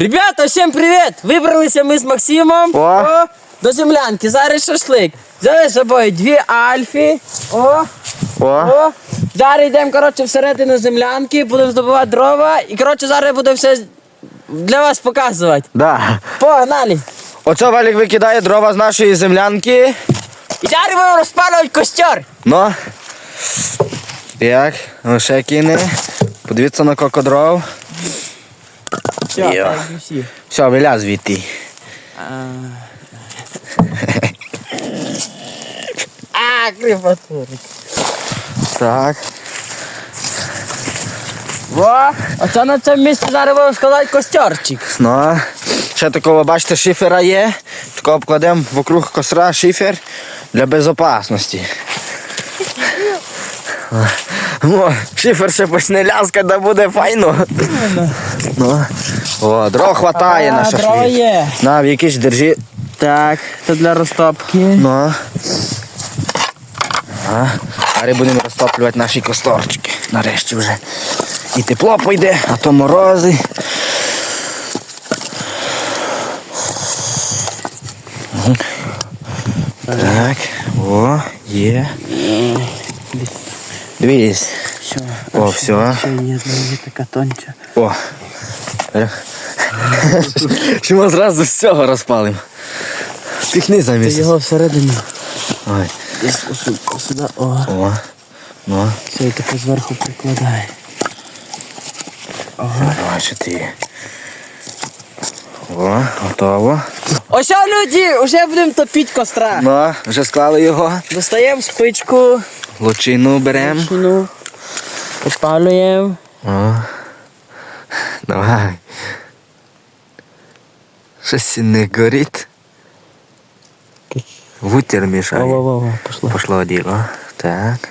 Ребята, всім привіт! Вибралися ми з Максимом О. до землянки. Зараз шашлик. Взяли з собою дві альфи. О, О, о. Зараз йдемо коротше, всередину землянки, будемо здобувати дрова. І коротше, зараз буду все для вас показувати. да. Погнали! Оце Валік викидає дрова з нашої землянки. І зараз будемо розпалювати костер. Ну. Як? Ну, ще кине. Подивіться на кокодров. Все, Йо. так, всі. Все, виляз звідти. А, кріпатурик. Так. Во, оце на цьому місці зараз будемо складати костерчик. Ну. Ще такого, бачите, шифера є. Такого обкладемо вокруг косра шифер для безопасності. Ну, шифер ще почне ляскати, да буде файно. Ну. О, дров хватає на шашлик. є. На, в якийсь держи. Так, це для розтопки. Ну. А, зараз будемо розтоплювати наші косторчики. Нарешті вже. І тепло пойде, а то морози. Так, о, є. Дивись. Що? О, все. Є така тонча. О. Що ми зразу з цього розпалимо. Піхни Ти замість. його всередину. Ой. Сюди, о. О. Ну. Все, і таке зверху прикладає. Бачите. О, готово. Ось люди, вже будемо топити костра. Ну, вже склали його. Достаємо спичку, Лучину беремо. чину, підпалюємо. О. Давай. Щось не горить. Вутер мішає. Ва, ва, ва, пошло. Пошло діло. Так.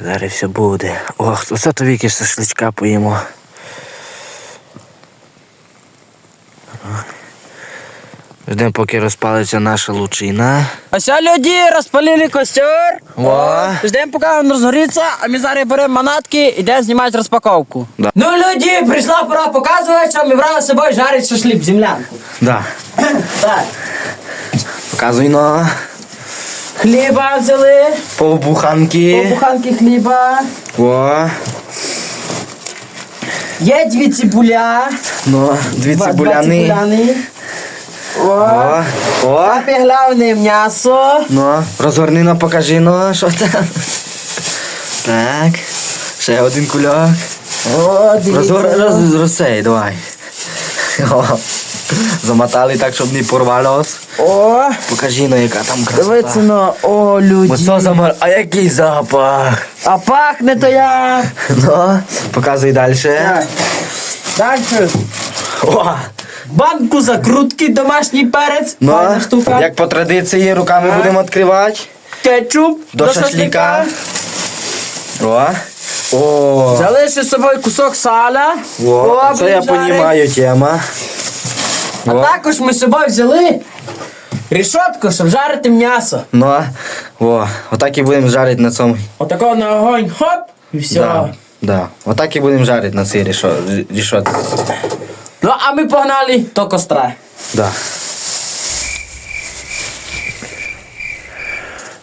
Зараз все буде. Ох, оце то віки шашличка поїмо. Ждемо, поки розпалиться наша лучина. Ось люди, розпалили костер. О. Ждемо, поки він розгориться, а ми зараз беремо манатки і йдемо знімати розпаковку. Да. Ну, люди, прийшла пора показувати, що ми брали з собою жарить шашлик землянку. Да. Так, Показуй на хліба взяли, полбуханки. буханки хліба. О, Є дві цибуля. ну, дві два- два цибуляни. О. О, о. Головне м'ясо. Ну, розгорни на покажи, ну, що там. Так. Ще один кульок. О, дивіться. Розгор, роз, розсей, давай. О, замотали так, щоб не порвалось. О, Покажи, ну, яка там дивіться, красота. ну, о, люди. Оце замар... А який запах? А пахне то я. Ну, показуй далі. Так. Дальше. О, Банку закрутки, домашній перець. ну, файна штука. як по традиції, руками будемо відкривати. Кетчуп До, шашлика. О, о, Залишив з собою кусок сала. о, це я розумію тема. А О. також ми з собою взяли рішотку, щоб жарити м'ясо. Ну, о, отак і будемо жарити на цьому. Отако на огонь, хоп, і все. Да, да. Отак і будемо жарити на цій рішо- рішотці. Ну, а ми погнали до костра. Да.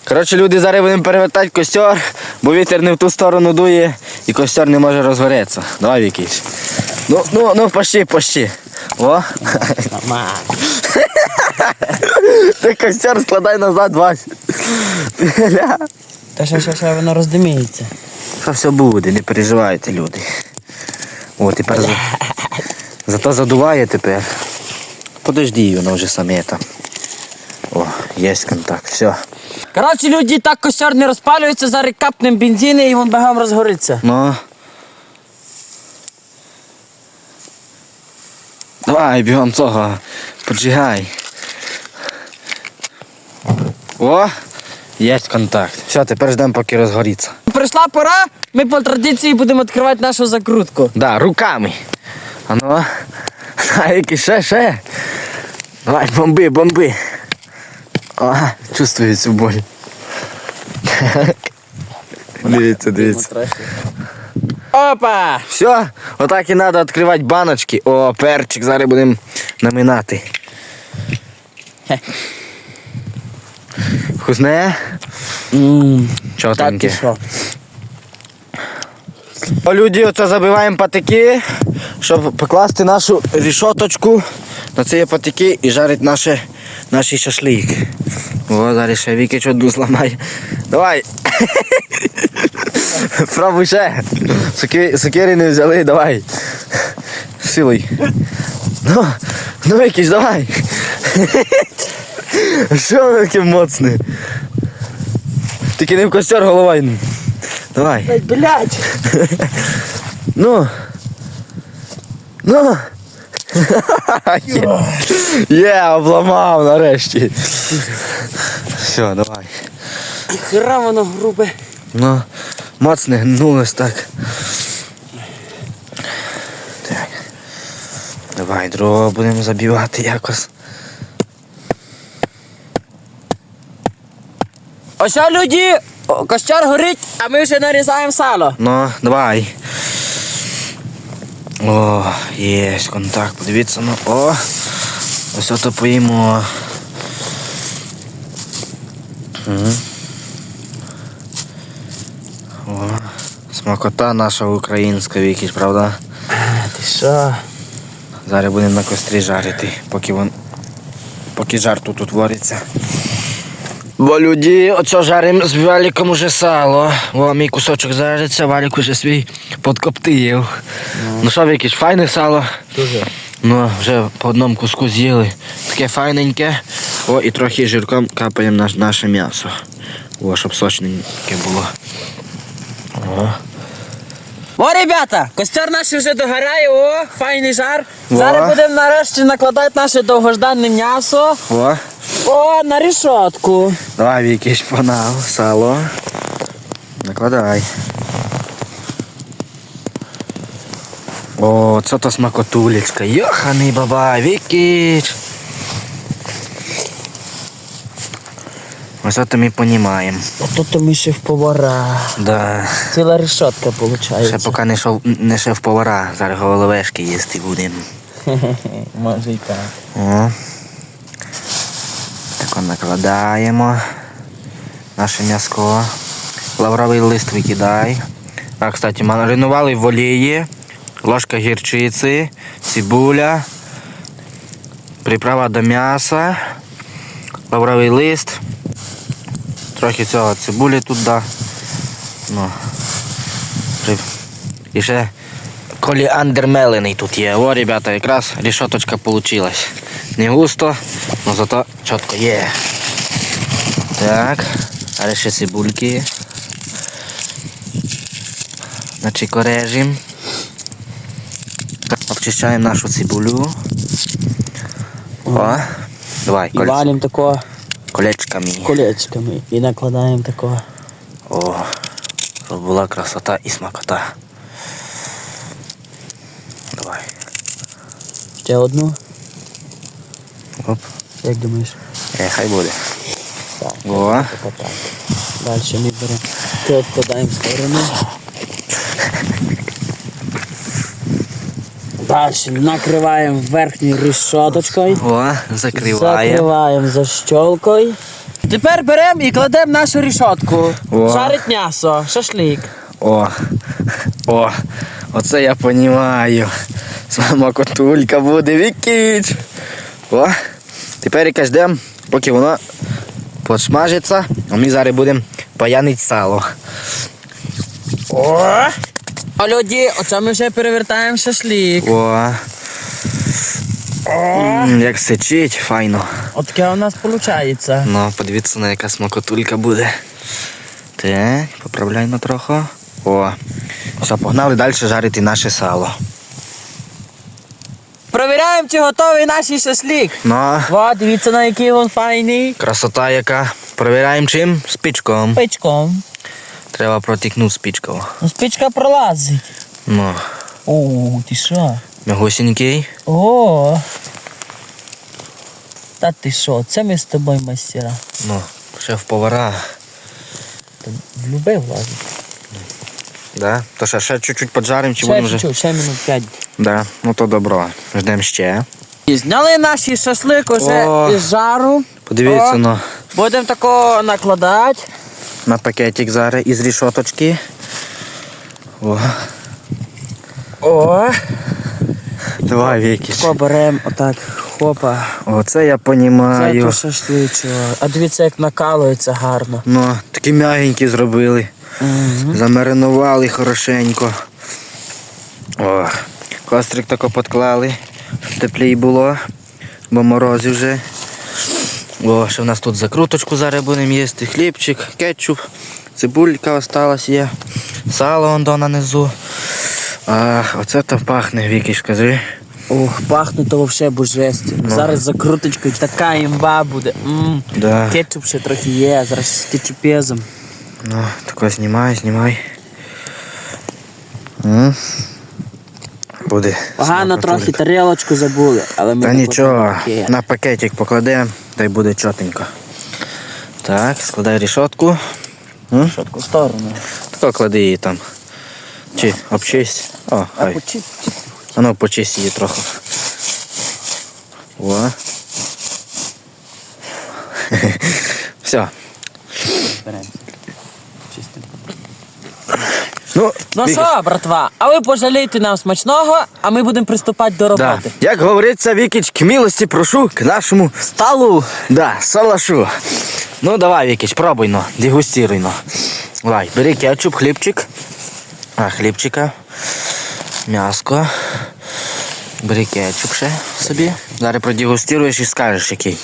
Коротше, люди, зараз будемо перевертати костер, бо вітер не в ту сторону дує і костер не може розгорітися. Давай якийсь. Ну, ну, ну, пощі, пощі. О. Ти костер складай назад, Вась. Бля. Та ще, ще, ще воно роздиміється. Що все буде, не переживайте, люди. О, тепер за... зато задуває тепер. Подожди, воно вже саме там. О, є контакт, все. Коротше, люди, так костер не розпалюється, зараз капнем бензин і він бігом розгориться. Ну. Давай, бігом цього. Поджигай. О, є контакт. Все, тепер ждемо, поки розгоріться. Прийшла пора, ми по традиції будемо відкривати нашу закрутку. Да, руками. А ну. А які ще, ще. Давай, бомби, бомби. Ага, чувствую цю боль. Дивіться, дивіться. Опа! Все, отак і треба відкривати баночки. О, перчик, зараз будемо наминати. Вкусне? Чотеньке. Люди, оце забиваємо патики, щоб покласти нашу рішоточку на ці патики і жарить наше, наш шашлик. О, зараз ще Віки чоду зламає. Давай. Пробуй ще. Соки, сокири не взяли, давай. Силой. Ну, ну якийсь, давай. Що таке моцне? Тільки не в костер голова. Давай. Блять! Ну. Ну. Є. Обламав нарешті. Все, давай. Хера воно грубе. Ну, моцне гнулось так. Так. Давай, дрова будемо забивати якось. Ось люди, о, костер горить, а ми вже нарізаємо сало. Ну, давай. О, є контакт, подивіться, ну, о. Ось ото поїмо. Мгм. О, смакота наша українська вікіш, правда? Ти що? Зараз будемо на кострі жарити, поки вон. Поки жар тут утвориться. Бо люди, оце жаримо з валіком уже сало. О, мій кусочок жариться, валік уже свій подкоптив. Ну що, Вікіч, файне сало. Дуже. Ну, вже по одному куску з'їли. Таке файненьке. О, і трохи жирком капаємо на наше м'ясо. О, щоб сочненьке було. О. О, ребята, костер наш вже догорає, о, файний жар. О. Зараз будемо нарешті накладати наше довгожданне м'ясо. О. О, на рішотку. Давай, Вікіч, погнав, сало. Накладай. О, це то смакотулечка. Йоханий баба, Вікіч. Ось це ми понімаємо. А тут ми ще в повара. Да. Ціла решетка виходить. Ще поки не, шов, не шеф повара, зараз головешки їсти будемо. Може і так. О. Так от накладаємо наше м'яско. Лавровий лист викидай. А, кстати, маринували в олії, ложка гірчиці, цибуля, приправа до м'яса, лавровий лист, трохи цього цибулі тут да. Ну. І ще коліандр мелений тут є. О, ребята, якраз рішоточка получилась. Не густо, але зато чітко є. Так, а ще цибульки. Значить, корежим. Обчищаємо нашу цибулю. О, давай, І колець- валимо тако колечками. колечками і накладаємо тако. О, щоб була красота і смакота. Давай. Ще одну. Оп. Як думаєш? Е, хай буде. Так. О. Далі ми беремо. Ти відкладаємо в сторону. Далі накриваємо верхньою решеточкою. О, закриваємо. Закриваємо защолкою. Тепер беремо і кладемо нашу рішотку. О. Жарить м'ясо, шашлик. О, о, оце я понімаю. Смакотулька буде вікіч. О, тепер яка ждемо, поки воно посмажиться, а ми зараз будемо паянити сало. О! А люди, оце ми вже перевертаємо шашлик. О. М, Як сичить, файно. От таке у нас виходить. Ну, подивіться, на яка смакотулька буде. Так, поправляємо трохи. О. Все, погнали далі жарити наше сало. Провіряємо, чи готовий наш шашлик. Ну, О, дивіться, на який він файний. красота яка. Провіряємо чим? Спічком. Печком. Треба протікнути спічкою. Ну, спичка пролазить. Ну, О, ти що? мягусенький. О. Та ти що, це ми з тобою мастера. Ну, шеф-повара. Та в любе влазить. Да? То що, ще чуть-чуть поджаримо, чи будемо вже? чуть-чуть, ще минут 5. Да. Ну то добро. Ждемо ще. І зняли наші шашлик уже О. із жару. Подивіться, О. ну, Будемо такого накладати. на пакетик зараз із рішоточки. О, О, давай Вікі. тако беремо отак. Хопа. Оце я Це то шашличок. А дивіться, як накалується гарно. Ну, такі м'ягенькі зробили. Угу. Замаринували хорошенько. О, кострик тако підклали, щоб теплій було, бо морози вже. О, ще в нас тут закруточку зараз будемо їсти, хлібчик, кетчуп, цибулька осталась є, сало вон до нанизу. Ах, оце то пахне, Вікі, скажи. Ох, пахне то взагалі божественно. Ну. Зараз закруточкою така імба буде. М. Да. Кетчуп ще трохи є, зараз з кетчупезом. Ну, тако знімай, знімай. М. Буде. Погано трохи тарілочку забули, але ми Та нічого, на пакетик покладемо, та й буде чотенько. Так, складай рішотку. М? Шотку в сторону. Тако клади її там. Чи обчисть. О, А хай. почисть. А ну почисть її трохи. О. Все. Ну, Ну що, братва, а ви пожалійте нам смачного, а ми будемо приступати до Да. роботи. Як говориться, Вікіч, к милості прошу к нашому Сталу. Да, салашу. Ну давай, Вікіч, пробуй, ну, дегустируй, ну. Давай, бери кетчуп, хлібчик. А, хлібчика. М'яско. Бери кетчуп ще собі. Зараз продегустируєш і скажеш, який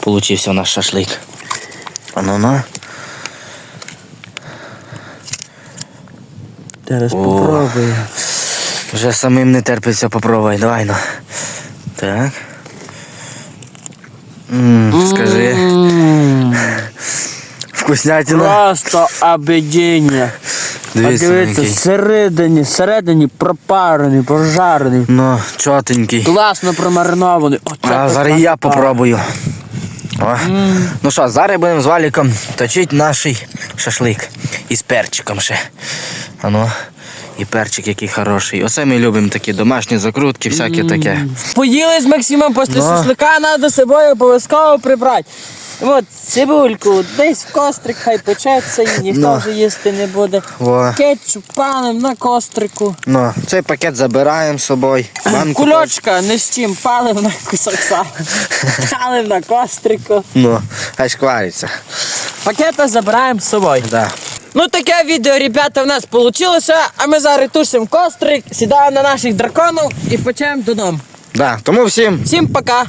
получився наш шашлик. А ну Зараз О. попробую. Вже самим не терпиться, попробуй, давай ну. Так. М, скажи, М, вкуснятина. Просто об'єднання. А Дивіться, дивіться, всередині, всередині пропарений, прожарений. Ну, чотенький. Класно промаринований. Оце А зараз я попробую. О. Ну що, зараз будемо з валіком точити наш шашлик із перчиком ще. А ну, і перчик який хороший. Оце ми любимо такі домашні закрутки, всяке таке. Поїли з Максимом після Ну. шашлика, треба собою обов'язково прибрати. От цибульку, десь в кострик хай печеться і ніхто Ну. вже їсти не буде. О. Кетчуп палим на кострику. Ну, цей пакет забираємо з собою. Банку. Кульочка не з чим, палив на кусок сала. Палив на кострику. Ну, хай шквариться. Пакета забираємо з собою. Да. Ну таке відео, ребята, в нас вийшло, а ми зараз тушимо кострик, сідаємо на наших драконів і почнемо додому. Да. Тому всім Всім пока!